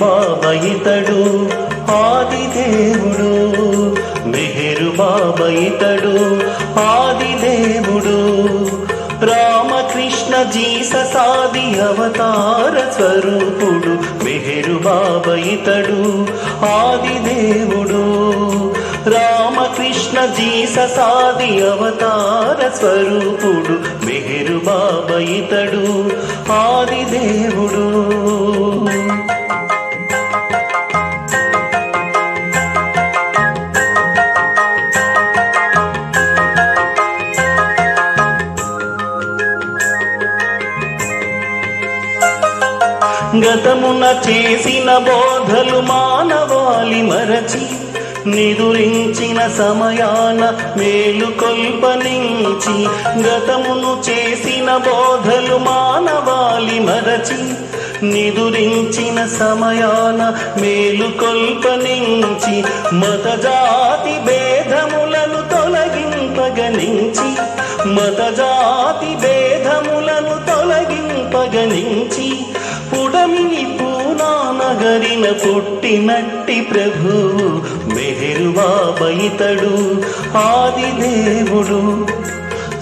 బాబా ఆదిదేవుడు. మెహరు బాబా ఆదిదేవుడు. రామకృష్ణ జీససాది అవతార స్వరూపుడు మెహరు బాబా ఆదిదేవుడు. రామకృష్ణ జీససాది అవతార స్వరూపుడు మెహరు బాబా ఆదిదేవుడు. గతమున చేసిన బోధలు మానవాలి మరచి నిదురించిన సమయాన మేలు కొల్పనించి గతమును చేసిన బోధలు మానవాలి మరచి నిదురించిన సమయాన మేలు కొల్పనించి మత జాతి భేదములను తొలగింపగనించి మత జాతి భేదములను తొలగింపగనించి పుడమిని పూనా నగరిన పుట్టినట్టి ప్రభు మెహరువాబైతడు ఆది దేవుడు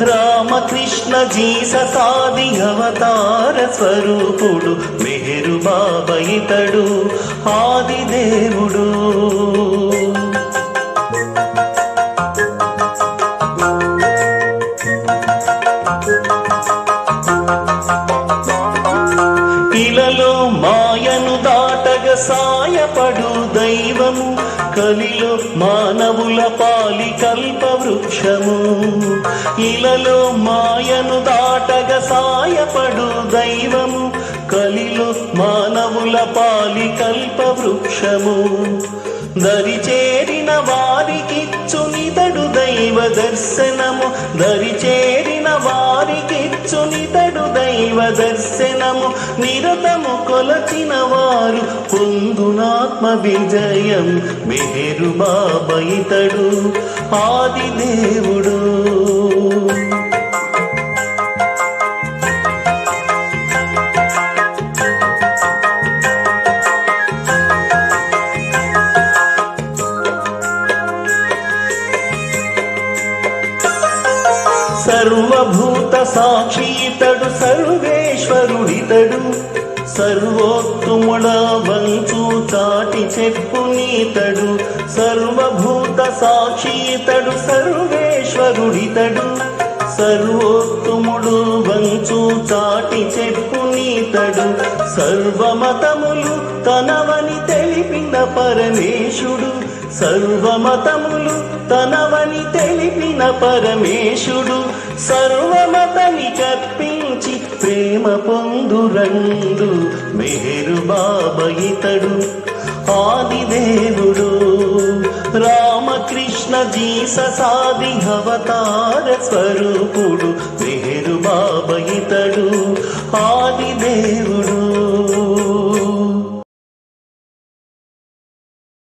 రామకృష్ణ జీససాది అవతార స్వరూపుడు మెహరు బాబైతడు దేవుడు దేవుడు మాయను దాటగ సాయపడు దైవము. కలిలో మానవుల పాలి కల్ప వృక్షము. ఇలలో మాయను దాటగ సాయపడు దైవము. కలిలో మానవుల పాలి కల్ప వృక్షము. దరి చేరిన వారికిచ్చునితడు దైవ దర్శనము. దరి వారికిచ్చునితడు దైవ దర్శనము నిరతము కొలచిన వారు పొందునాత్మ విజయం. మెహరు బాబైతడు ఆది దేవుడు. సర్వభూత సాక్షితడు సర్వేశ్వరుడితడు సర్వోత్తముడ వంచు చాటి చెప్పు నీతడు. సర్వభూత సాక్షితడు సర్వేశ్వరుడితడు సర్వోత్తముడు వంచు చాటి చెప్పు నీతడు. సర్వమతములు తనవని తెలి పరమేశుడు సర్వమతములు తనవని తెలిపిన పరమేశుడు సర్వమతని కప్పించి ప్రేమ పొందురందు మేరు బాబయితడు ఆదిదేవుడు. రామకృష్ణ జీససాది అవతార స్వరూపుడు మేరు బాబయితడు ఆ